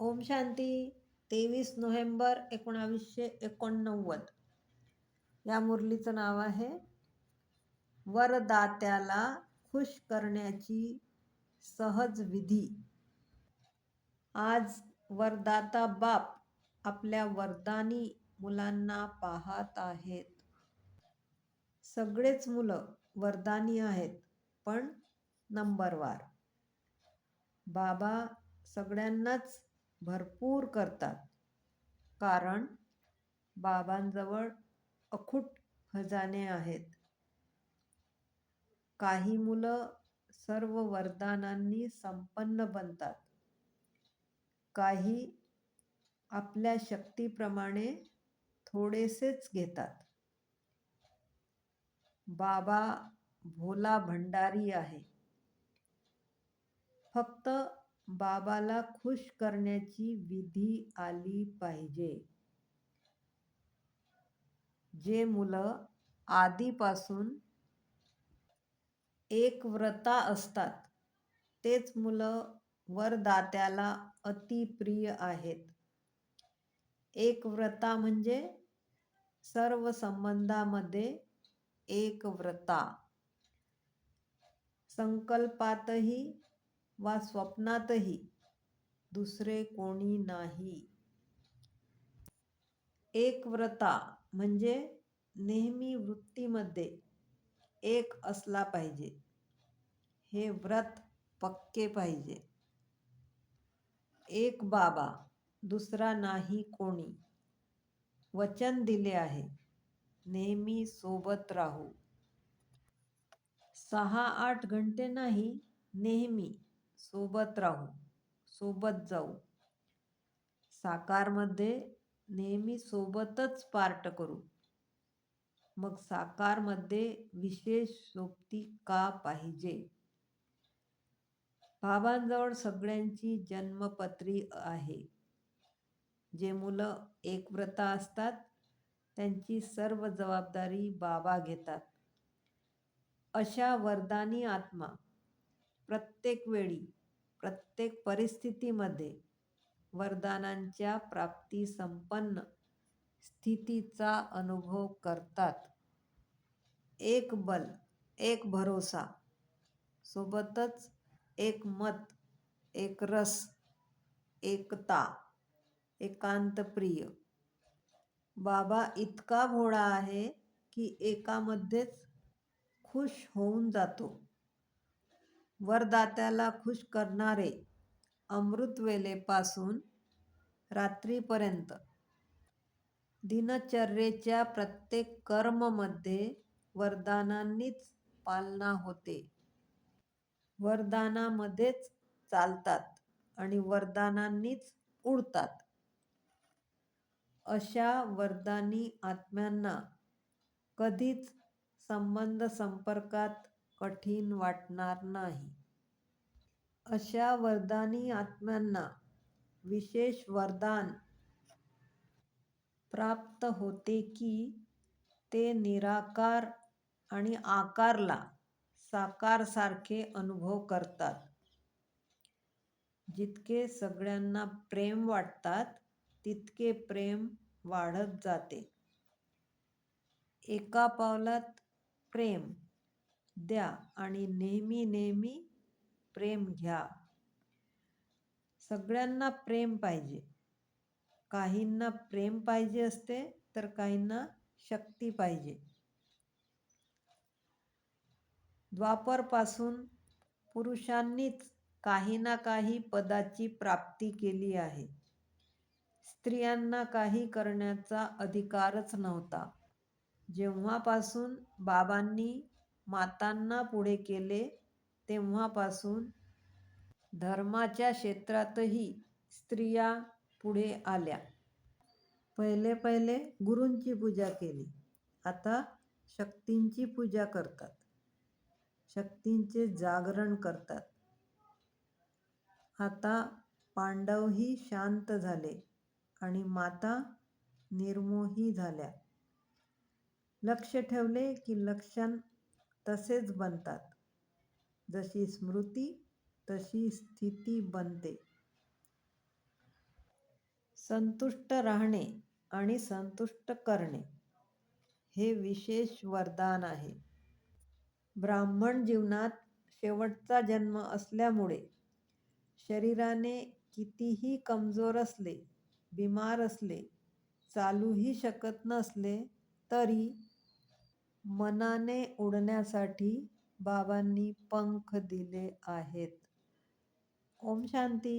ओम शांती तेवीस नोव्हेंबर एकोणावीसशे एकोणनव्वद. या मुरलीचं नाव आहे वरदात्याला खुश करण्याची सहज विधी. आज वरदाता बाप आपल्या वरदानी मुलांना पाहत आहेत. सगळेच मुलं वरदानी आहेत पण नंबरवार. बाबा सगळ्यांनाच भरपूर करतात. कारण बाबांजवळ अखूट खजाने आहेत. काही मुलं सर्व वरदानांनी संपन्न बनतात. काही आपल्या शक्तीप्रमाणे थोडेसेच घेतात. बाबा भोला भंडारी आहे. फक्त बाबाला खुश करण्याची विधी आली पाहिजे. जे मुलं आधीपासून एक व्रता असतात तेच मुलं वरदात्याला अतिप्रिय आहेत. एक व्रता म्हणजे सर्व संबंधामध्ये एक व्रता संकल्पातही वा स्वप्नातही. दुसरे कोणी नाही. एक व्रता म्हणजे नेहमी वृत्तीमध्ये एक असला पाहिजे. हे व्रत पक्के पाहिजे. एक बाबा दुसरा नाही कोणी. वचन दिले आहे. नेहमी सोबत राहू. सहा आठ घंटे नाही नेहमी. सोबत राहू सोबत जाऊ. साकारमध्ये नेहमी सोबतच पार्ट करू. मग साकारमध्ये विशेष सोबती का पाहिजे? बाबांजवळ सगळ्यांची जन्मपत्री आहे. जे मुलं एकव्रता असतात त्यांची सर्व जबाबदारी बाबा घेतात. अशा वरदानी आत्मा प्रत्येक वेळी प्रत्येक परिस्थितीमध्ये वरदानांच्या प्राप्ती संपन्न स्थितीचा अनुभव करतात. एक बल एक भरोसा सोबतच एक मत एक रस एकता एकांतप्रिय. बाबा इतका भोळा आहे की एकामध्येच खुश होऊन जातो. वरदात्याला खुश करणारे अमृतवेलेपासून रात्रीपर्यंत. दिनचर्येच्या प्रत्येक कर्ममध्ये वरदानांनीच पालना होते. वरदानामध्येच चालतात आणि वरदानांनीच उडतात. अशा वरदानी आत्म्यांना कधीच संबंध संपर्कात कठीण वाटणार नाही. अशा वरदानी आत्म्यांना विशेष वरदान प्राप्त होते की ते निराकार आणि आकारला साकारसारखे अनुभव करतात. जितके सगळ्यांना प्रेम वाटतात तितके प्रेम वाढत जाते. एका पावलात प्रेम द्या आणि नेहमी नेहमी प्रेम घ्या. सगळ्यांना प्रेम पाहिजे. काहींना प्रेम पाहिजे असते तर काहींना शक्ती पाहिजे. द्वापरपासून पुरुषांनीच काही ना काही पदाची प्राप्ती केली आहे. स्त्रियांना काही करण्याचा अधिकारच नव्हता. जेव्हापासून बाबांनी मातांना पुढे केले तेव्हापासून धर्माच्या क्षेत्रातही स्त्रिया पुढे आल्या. पहिले पहिले गुरूंची पूजा केली. आता शक्तींची पूजा करतात. शक्तींचे जागरण करतात. आता पांडवही शांत झाले आणि माता निर्मोही झाल्या. लक्ष ठेवले की लक्षण तसेच बनतात. जशी स्मृती तशी स्थिती बनते. संतुष्ट राहणे आणि संतुष्ट करणे हे विशेष वरदान आहे. ब्राह्मण जीवनात शेवटचा जन्म असल्यामुळे शरीराने कितीही कमजोर असले बिमार असले चालूही शकत नसले तरी मनाने उडण्यासाठी बाबांनी पंख दिले आहेत. ओम शांती.